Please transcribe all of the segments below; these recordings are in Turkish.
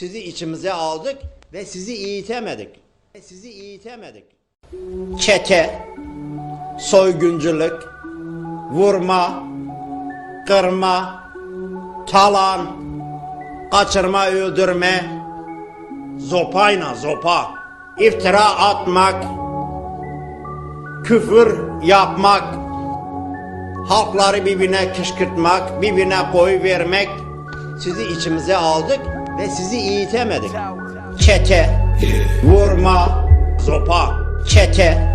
Sizi içimize aldık ve sizi eğitemedik. Ve sizi eğitemedik. Çete, soygunculuk, vurma, kırma, talan, kaçırma, öldürme, zopayla zopa, iftira atmak, küfür yapmak, halkları birbirine kışkırtmak, birbirine koy vermek, sizi içimize aldık ve sizi eğitemedik. Çete, vurma, zopa, çete,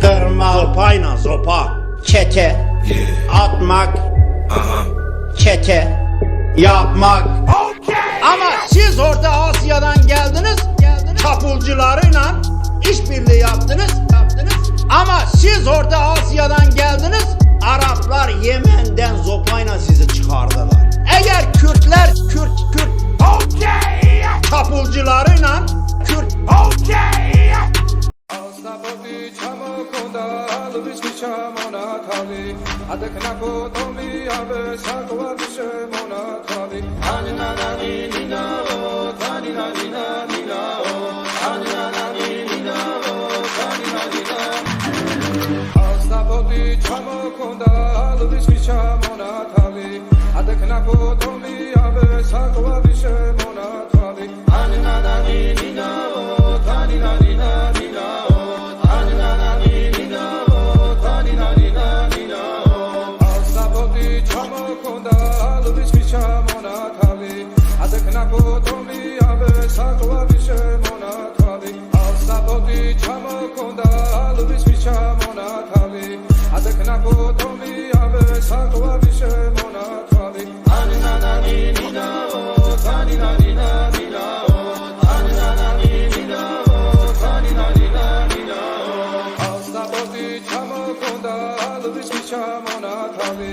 kırma, zopayla zopa, çete, atmak, çete, yapmak. Ama siz Orta Asya'dan undal visvicha monathali adekna potomi ave sakwa vishe monathali ani nadani ninavo გაგოტომი აბე საყვარი შემონათალი. ალსაპოდი ჩამოკონდა ალვის მიჩამონათალი ადეკნა გოტომი აბე საყვარი შემონათალი. ანი ნანანი ნინაო ანი ნანინა ნინაო ანი ნანანი ნინაო ანი ნანინა ნინაო ალსაპოდი ჩამოკონდა ალვის მიჩამონათალი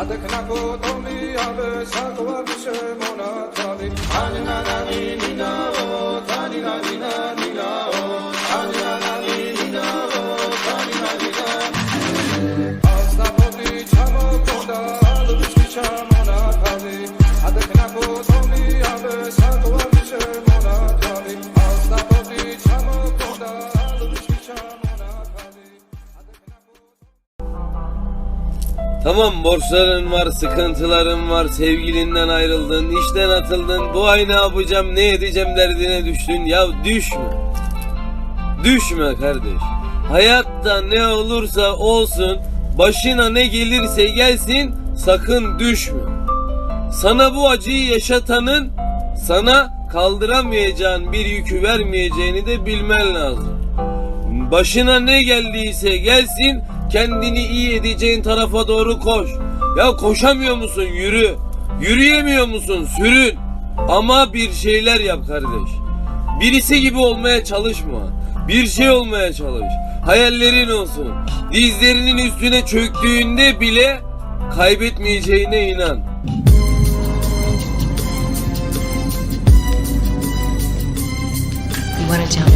adakna ko tomi aby zakoła wyszemona, twarzy, ale na ramieniu Tamam borçların var, sıkıntıların var, sevgilinden ayrıldın, işten atıldın, bu ay ne yapacağım, ne edeceğim derdine düştün. Ya düşme. Düşme kardeş. Hayatta ne olursa olsun, başına ne gelirse gelsin, sakın düşme. Sana bu acıyı yaşatanın sana kaldıramayacağın bir yükü vermeyeceğini de bilmen lazım. Başına ne geldiyse gelsin kendini iyi edeceğin tarafa doğru koş. Ya koşamıyor musun yürü. Yürüyemiyor musun sürün. Ama bir şeyler yap kardeş. Birisi gibi olmaya çalışma. Bir şey olmaya çalış. Hayallerin olsun. Dizlerinin üstüne çöktüğünde bile kaybetmeyeceğine inan. You want to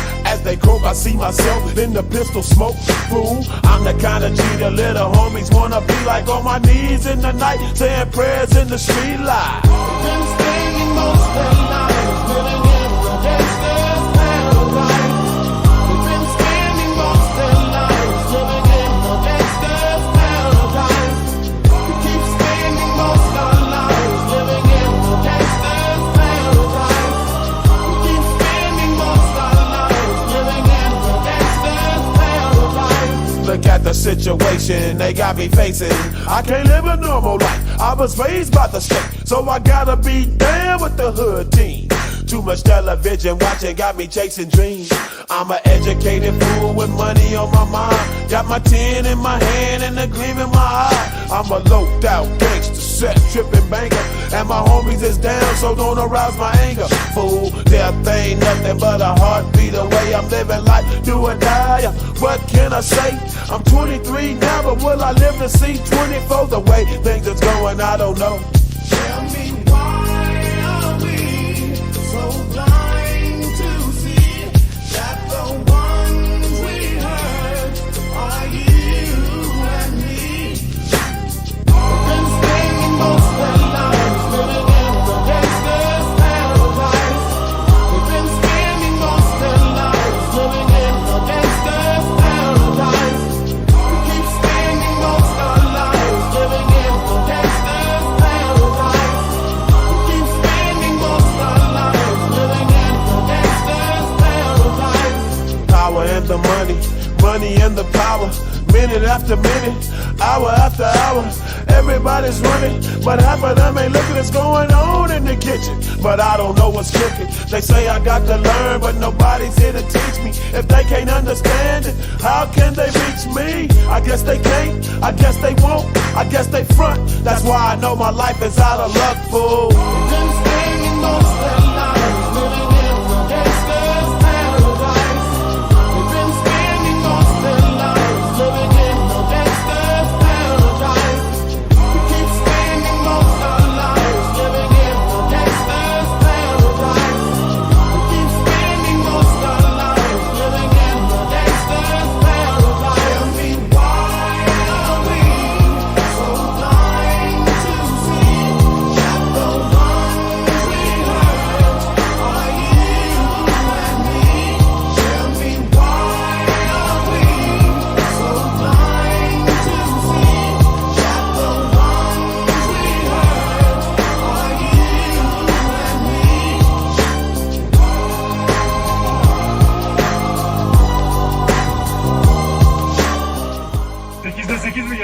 As they croak, I see myself in the pistol smoke. Fool, I'm the kind of G the little homies wanna be like on my knees in the night, saying prayers in the street light. Been most their lives living Look at the situation they got me facing. I can't live a normal life. I was raised by the state, so I gotta be down with the hood team. Too much television watching got me chasing dreams. I'm an educated fool with money on my mind. Got my tin in my hand and a gleam in my eye. I'm a loped out gangster, set tripping banker. And my homies is down, so don't arouse my anger. Fool, death ain't nothing but a heartbeat away. I'm living life, do or die. What can I say? I'm 23 now, but will I live to see 24? The way things is going, I don't know. Tell me Everybody's running, but half of them ain't looking what's going on in the kitchen. But I don't know what's cooking. They say I got to learn, but nobody's here to teach me. If they can't understand it, how can they reach me? I guess they can't, I guess they won't, I guess they front. That's why I know my life is out of luck, fool.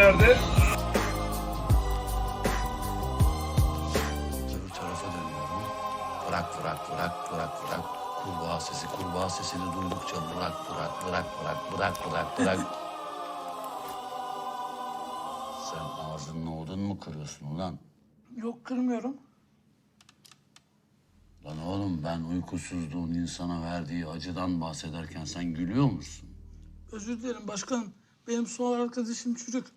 8 mi geldi? Öbür tarafa dönüyorum. Bırak bırak bırak bırak bırak. Kurbağa sesi kurbağa sesini duydukça bırak bırak bırak bırak bırak bırak bırak. Sen ağzınla odun mu kırıyorsun ulan? Yok kırmıyorum. Lan oğlum ben uykusuzluğun insana verdiği acıdan bahsederken sen gülüyor musun? Özür dilerim başkanım. Benim son arkadaşım çocuk.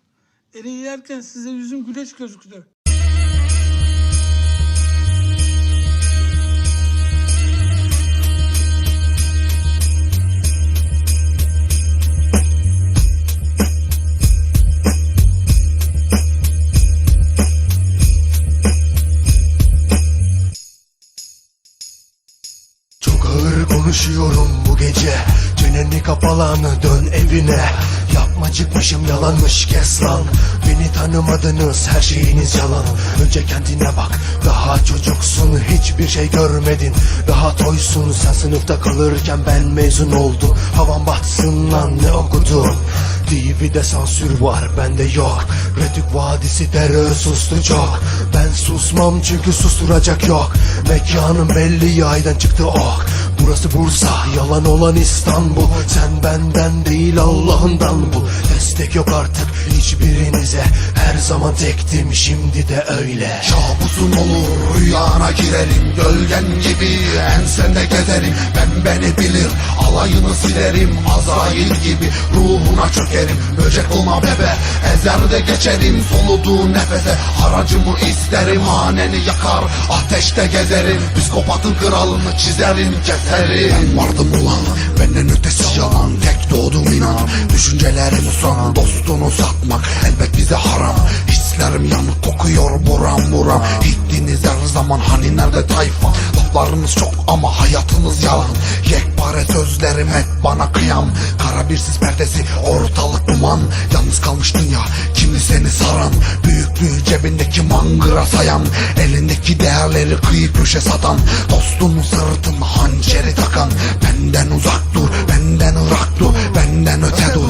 Eriği yerken size yüzüm güleç gözüktü. Konuşuyorum bu gece. Çeneni kapalanı dön evine. Yapma çıkmışım yalanmış kes lan. Beni tanımadınız her şeyiniz yalan. Önce kendine bak daha çocuksun Hiçbir şey görmedin. Daha toysun Sen sınıfta kalırken ben mezun oldum. Havan batsın lan ne okudun? TV'de sansür var bende yok. Retük Vadisi terör sustu çok. Ben susmam çünkü susturacak yok. Mekanım belli yaydan çıktı ok Burası Bursa yalan olan İstanbul. Sen benden değil Allah'ından bu. Destek yok artık hiçbirinize Her zaman tektim şimdi de öyle. Kabusun olur rüyana girerim Gölgen gibi ensende gezerim. Ben beni bilir alayını silerim Azrail gibi ruhuna çökerim. Böcek olma bebe ezer de geçerim Soluduğun nefese. Haracımı isterim Haneni yakar ateşte gezerim. Psikopatın kralını çizerim keserim. Ben vardım ulan benden ötesi yalan. Tek doğdum inan Düşüncelerim son dostunu satmak. Elbet bize haram Hislerim yanık kokuyor buram buram. Gittiniz her zaman hani nerede tayfa? Laflarınız çok ama hayatınız yalan. Yekpare sözlerim hep bana kıyam. Kara bir sis perdesi ortalık duman. Yalnız kalmış dünya kimi seni saran? Büyüklüğü cebindeki mangıra sayan. Elindeki değerleri kıyıp köşe satan. Dostunun sırtına hançeri takan. Benden uzak dur benden ırak dur Benden öte dur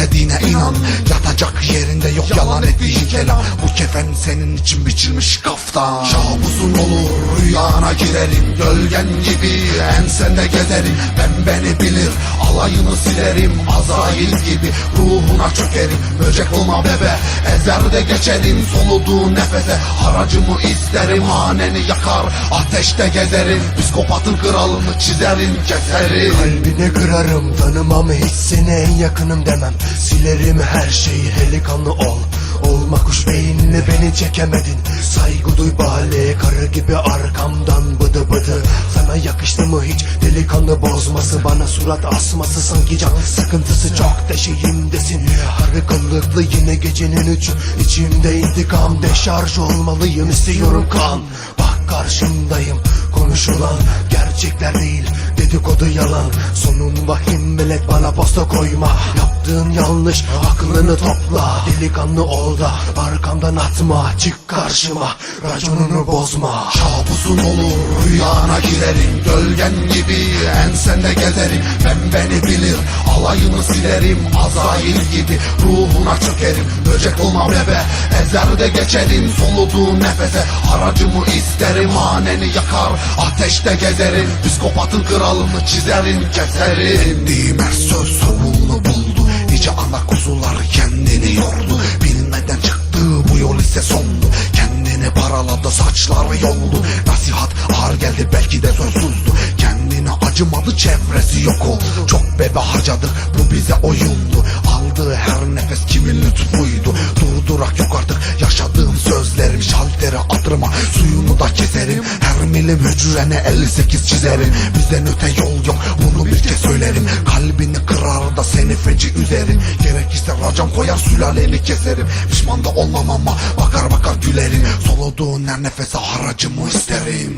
istediğine inan. Yatacak yerinde yok yalan ettiğin kelam. Bu kefen senin için biçilmiş kaftan. Kabusun olur rüyana girerim. Gölgen gibi ensende gezerim. Ben beni bilir alayını silerim. Azrail gibi ruhuna çökerim. Böcek olma bebe ezer de geçerim. Soluduğu nefese haracımı isterim. Haneni yakar ateşte gezerim. Psikopatın kralını çizerim keserim. Kalbine kırarım tanımam hiç seni en yakınım demem Silerim her şeyi delikanlı ol. Olma kuş beyinle beni çekemedin. Saygı duy bale karı gibi arkamdan bıdı bıdı. Sana yakıştı mı hiç delikanlı bozması? Bana surat asması sanki can sıkıntısı. Çok deşeğimdesin Harbi kıllıklı yine gecenin üçü. İçimde intikam deşarj olmalıyım. İstiyorum kan. Bak karşımdayım konuşulan gerçekler değil dedikodu yalan. Sonun vahim millet bana posta koyma. Yaptığın yanlış aklını topla. Delikanlı ol da arkamdan atma Çık karşıma raconunu bozma. Kabusun olur rüyana girerim Gölgen gibi ensende gezerim. Ben beni bilir alayını silerim Azrail gibi ruhuna çökerim. Böcek olma bebe ezer de geçerim Soluduğun nefese. Haracımı isterim Haneni yakar ateşte gezerim Psikopatın kralını çizerim keserim. Dindiğim her söz sonunu buldu Nice ana kuzular kendini yordu. Bilmeden çıktığı bu yol ise sondu Kendini paraladı saçları yoldu. Nasihat ağır geldi belki de sözsüzdü Kendine acımadı çevresi yok oldu. Çok bebe harcadık bu bize oyundu. Aldığı her nefes kimin lütfuydu? Durdurak yok artık yaşadığım sözlerim. Şaltere atırma suyunu da keserim. Her milim hücrene 58 çizerim. Bizden öte yol yok bunu bir kez söylerim. Kalbini kırar da seni feci üzerim. Gerekirse racam koyar sülaleni keserim. Pişman da olmam ama bakar bakar gülerim Soluduğun her nefese haracımı isterim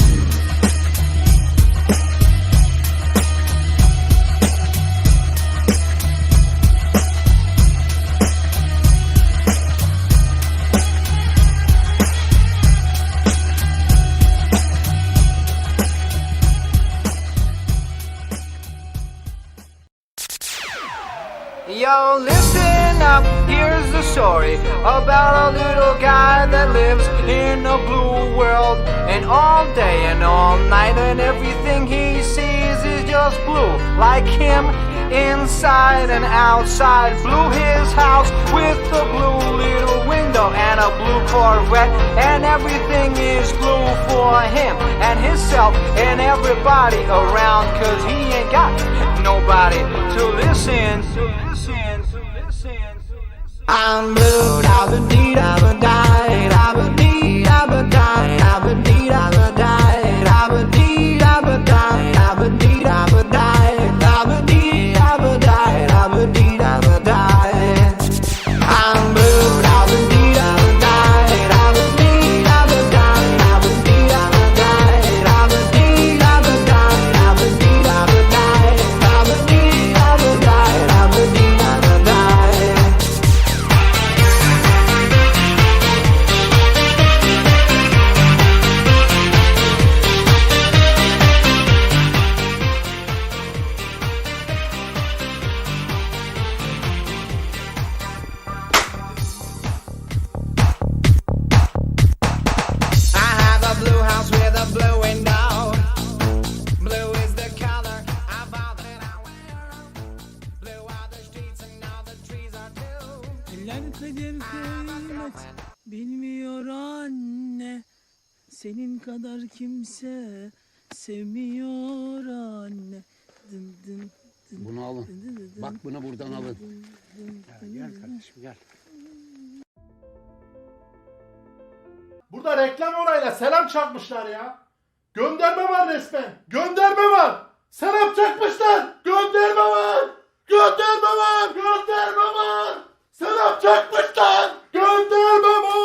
Yo, listen here's the story about a little guy that lives in a blue world. And all day and all night, and everything he sees is just blue. Like him, inside and outside. Blue his house with a blue little window and a blue Corvette. And everything is blue for him and himself and everybody around. Cause he ain't got nobody. To listen. To listen. I'm blue, I've been deed, I've been died, I've been deed, I've been died, I've been kadar kimse sevmiyor anne. Dın dın dın. Bunu alın. Dın dın dın. Bak bunu buradan alın. Dın dın dın. Ya, gel kardeşim gel. Burada reklam orayla selam çakmışlar ya. Gönderme var resmen. Gönderme var. Selam çakmışlar. Gönderme var. Gönderme var. Gönderme var. Selam çakmışlar. Gönderme var.